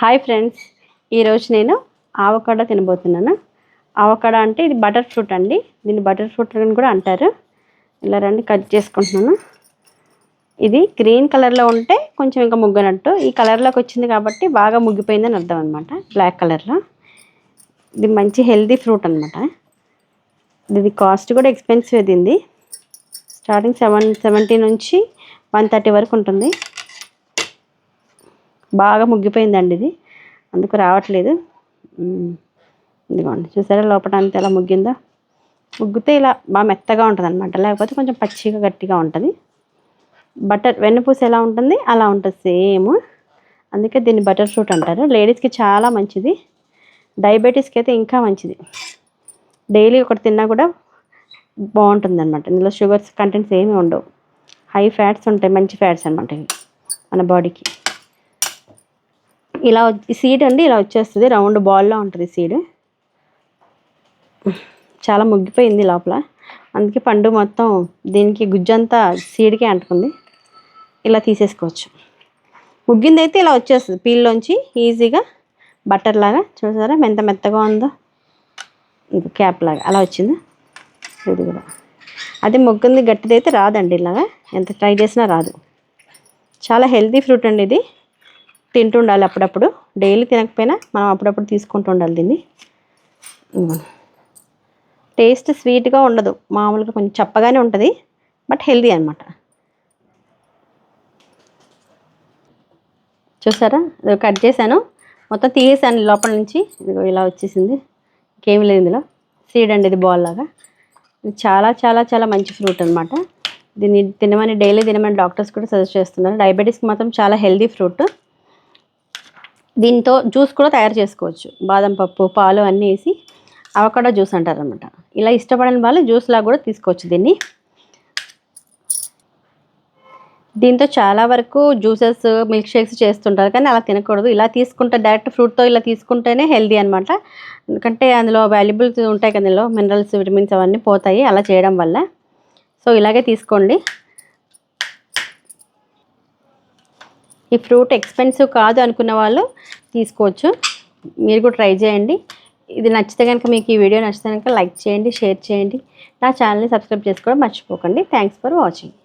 Hi friends. ఈరోజు నేను avocado తినబోతున్నాను. Avocado అంటే ఇది బటర్ ఫ్రూట్ అండి. దీన్ని బటర్ ఫ్రూట్ అని కూడా అంటారు. ఇలా రండి కట్ చేసుకుంటున్నాను. ఇది గ్రీన్ కలర్లో ఉంటే కొంచెం ఇంకా ముగ్గనట్టు. ఈ కలర్లోకి వచ్చింది కాబట్టి బాగా ముగ్గిపోయిందని అర్థం అనమాట బ్లాక్ కలర్లో. ఇది మంచి హెల్దీ ఫ్రూట్ అనమాట ఇది కాస్ట్ కూడా ఎక్స్పెన్సివ్ దీనిది స్టార్టింగ్ సెవెన్ సెవెంటీ నుంచి వన్ థర్టీ వరకు ఉంటుంది. బాగా ముగ్గిపోయిందండి ఇది. అందుకు రావట్లేదు. ఇదిగోండి చూసారా లోపల అంత ఎలా ముగ్గిందో? ముగ్గితే ఇలా బాగా మెత్తగా ఉంటుంది అనమాట లేకపోతే కొంచెం పచ్చిగా గట్టిగా ఉంటుంది. బటర్ వెన్నపూస ఎలా ఉంటుంది? అలా ఉంటుంది సేమ్. అందుకే దీన్ని బటర్ ఫ్రూట్ అంటారు. లేడీస్కి చాలా మంచిది. డయాబెటీస్కి అయితే ఇంకా మంచిది. డైలీ ఒకటి తిన్నా కూడా బాగుంటుంది అనమాట ఇందులో షుగర్స్ కంటెంట్స్ ఏమీ ఉండవు. హై ఫ్యాట్స్ ఉంటాయి మంచి ఫ్యాట్స్ అనమాట ఇవి మన బాడీకి. ఇలా సీడ్ అండి ఇలా వచ్చేస్తుంది. రౌండ్ బాల్లో ఉంటుంది సీడ్ చాలా ముగ్గిపోయింది లోపల. అందుకే పండు మొత్తం దీనికి గుజ్జంతా సీడ్కే అంటుకుంది. ఇలా తీసేసుకోవచ్చు. ముగ్గింది అయితే ఇలా వచ్చేస్తుంది పీల్లోంచి ఈజీగా. బటర్ లాగా చూసారా? ఎంత మెత్తగా ఉందో. క్యాప్ లాగా. అలా వచ్చింది. ఇది కూడా. అదే ముగ్గుంది గట్టిదైతే రాదండి ఇలాగా. ఎంత ట్రై చేసినా రాదు. చాలా హెల్తీ ఫ్రూట్ అండి ఇది. తింటుండాలి అప్పుడప్పుడు. డైలీ తినకపోయినా మనం అప్పుడప్పుడు తీసుకుంటూ ఉండాలి దీన్ని. టేస్ట్ స్వీట్గా ఉండదు. మామూలుగా కొంచెం చప్పగానే ఉంటుంది. బట్ హెల్దీ అనమాట చూసారా? కట్ చేశాను. మొత్తం తీసేసాను లోపల నుంచి. ఇదిగో ఇలా వచ్చేసింది. ఇంకేమి లేదు ఇందులో. సీడ్ అండి ఇది బాల్ లాగా. ఇది చాలా చాలా చాలా మంచి ఫ్రూట్ అనమాట దీన్ని తినమని డైలీ తినమని డాక్టర్స్ కూడా సజెస్ట్ చేస్తున్నారు. డయాబెటీస్కి మాత్రం చాలా హెల్దీ ఫ్రూట్. దీంతో జ్యూస్ కూడా తయారు చేసుకోవచ్చు. బాదం పప్పు పాలు అన్నీ వేసి అవకాడో జ్యూస్ అంటారు అనమాట ఇలా ఇష్టపడని వాళ్ళు జ్యూస్ లాగా కూడా తీసుకోవచ్చు దీన్ని. దీంతో చాలా వరకు జ్యూసెస్ మిల్క్ షేక్స్ చేస్తుంటారు కానీ అలా తినకూడదు. ఇలా తీసుకుంటే డైరెక్ట్ ఫ్రూట్తో ఇలా తీసుకుంటేనే హెల్దీ అనమాట ఎందుకంటే అందులో వాల్యుబుల్స్ ఉంటాయి కదా మినరల్స్ విటమిన్స్ అవన్నీ పోతాయి అలా చేయడం వల్ల. సో ఇలాగే తీసుకోండి. ఈ ఫ్రూట్ ఎక్స్పెన్సివ్ కాదు అనుకున్న వాళ్ళు తీసుకోవచ్చు. మీరు కూడా ట్రై చేయండి. ఇది నచ్చితే కనుక మీకు ఈ వీడియో నచ్చితే కనుక లైక్ చేయండి షేర్ చేయండి. నా ఛానల్ని సబ్స్క్రైబ్ చేసుకోవడం మర్చిపోకండి. Thanks for watching.